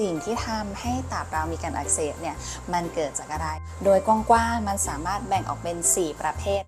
สิ่งที่ทำให้ตับเรามีการอักเสบเนี่ยมันเกิดจากอะไร โดยกว้างๆมันสามารถแบ่งออกเป็น 4 ประเภท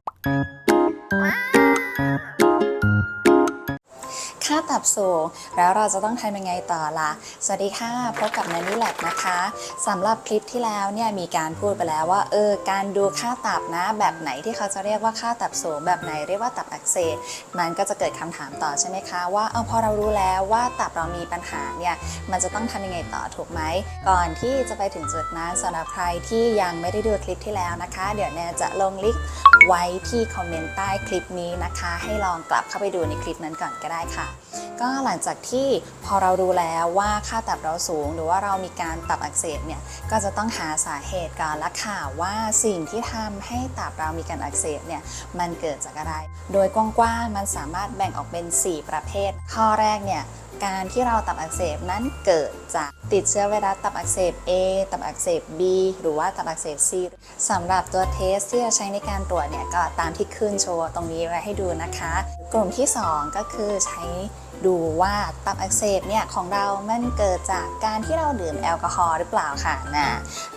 ค่าตับสูง แล้วเราจะต้องทำยังไงต่อละสวัสดีค่ะ พบกับนันนี่แลบนะคะสำหรับคลิปที่แล้วเนี่ยมีการพูดไปแล้วว่าเออการดูค่าตับนะแบบไหนที่เขาจะเรียกว่าค่าตับสูง แบบไหนเรียกว่าตับอักเสบมันก็จะเกิดคำถามต่อใช่ไหมคะว่าเอาพอเรารู้แล้วว่าตับเรามีปัญหาเนี่ยมันจะต้องทำยังไงต่อถูกไหมก่อนที่จะไปถึงจุดนั้นสำหรับใครที่ยังไม่ได้ดูคลิปที่แล้วนะคะ เดี๋ยวแนนจะลงลิงก์ไว้ที่คอมเมนต์ใต้คลิปนี้นะคะ ให้ลองกลับเข้าไปดูในคลิปนั้นก่อนก็ได้ค่ะ ก็หลังจากที่พอเรารู้แล้วว่าค่าตับเราสูง หรือว่าเรามีการตับอักเสบเนี่ยก็จะต้องหาสาเหตุก่อนละค่ะว่าสิ่งที่ทำให้ตับเรามีการอักเสบเนี่ยมันเกิดจากอะไร โดยกว้างๆมันสามารถแบ่งออกเป็น 4 ประเภท ข้อแรกเนี่ยการที่เราตับอักเสบนั้นเกิดจากติดเชื้อไวรัสตับอักเสบ A ตับอักเสบ B หรือว่าตับอักเสบ C สำหรับตัวเทสที่จะใช้ในการตรวจเนี่ยก็ตามที่ขึ้นโชว์ตรงนี้ไว้ให้ดูนะคะกลุ่มที่ 2 ก็คือใช้ดูว่าตับอักเสบเนี่ยของเรามันเกิดจากการที่เราดื่มแอลกอฮอล์หรือเปล่าค่ะนะ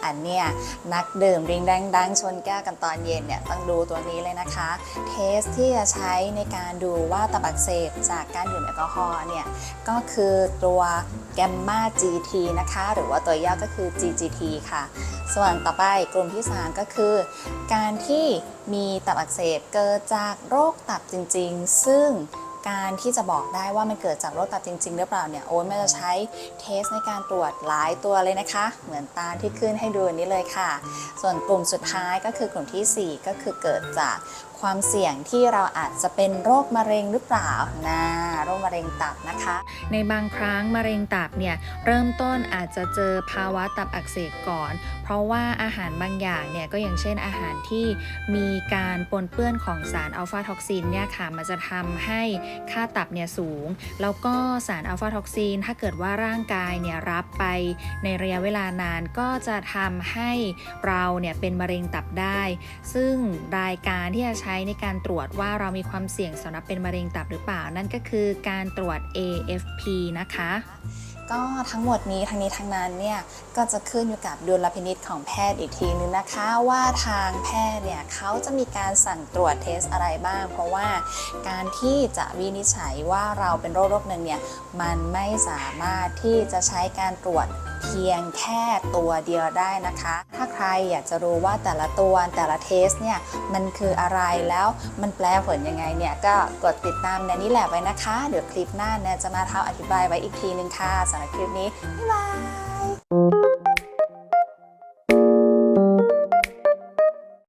อันเนี้ยนักดื่มริงแดงดังชนแก้วกันตอนเย็นเนี่ยต้องดูตัวนี้เลยนะคะ เทสที่จะใช้ในการดูว่าตับอักเสบจากการดื่มแอลกอฮอล์เนี่ยก็คือตัวแกมมา GT นะคะ หรือว่าตัวย่อก็คือ GGT ค่ะ ส่วนต่อไปกลุ่มที่ 3 ก็คือ การที่มีตับอักเสบเกิดจากโรคตับจริง ๆซึ่งการที่จะบอกได้ว่ามันเกิดจากโรคตับจริง ๆ หรือเปล่าเนี่ยโอ้ยมันจะใช้เทสในการตรวจหลายตัวเลยนะคะ เหมือนตาที่ขึ้นให้ดูนี้เลยค่ะ ส่วนกลุ่มสุดท้ายก็คือกลุ่มทีสี่4 ก็คือเกิดจากความเสี่ยงที่เราอาจจะเป็นโรคมะเร็งหรือเปล่านะโรคมะเร็งตับนะคะ ในบางครั้งมะเร็งตับเนี่ยเริ่มต้นอาจจะเจอภาวะตับอักเสบก่อน เพราะว่าอาหารบางอย่างเนี่ยก็อย่างเช่นอาหารที่มีการปนเปื้อนของสารอัลฟาท็อกซินเนี่ยค่ะมันจะทำให้ค่าตับเนี่ยสูง แล้วก็สารอัลฟาท็อกซินถ้าเกิดว่าร่างกายเนี่ยรับไปในระยะเวลานานก็จะทำให้เราเนี่ยเป็นมะเร็งตับได้ ซึ่งรายการที่จะใช้ในการตรวจว่าเรามีความเสี่ยงสำหรับเป็นมะเร็งตับหรือเปล่า นั่นก็คือการตรวจ AFP นะคะ ก็ทั้งหมดนี้ทั้งนี้ทั้งนั้นเนี่ยก็จะขึ้นอยู่กับดุลพินิษของแพทย์อีกทีนึงนะคะ ว่าทางแพทย์เนี่ยเขาจะมีการสั่งตรวจเทสอะไรบ้าง เพราะว่าการที่จะวินิจฉัยว่าเราเป็นโรคโรคหนึ่งเนี่ยมันไม่สามารถที่จะใช้การตรวจเพียงแค่ตัวเดียวได้นะคะ ถ้าใครอยากจะรู้ว่าแต่ละตัวแต่ละเทสเนี่ยมันคืออะไรแล้วมันแปลผลยังไงเนี่ยก็กดติดตามในนี้แหละไว้นะคะ เดี๋ยวคลิปหน้าเนี่ยจะมาเท้าอธิบายไว้อีกทีนึงค่ะำหรับคลิปนี้ บ๊ายบาย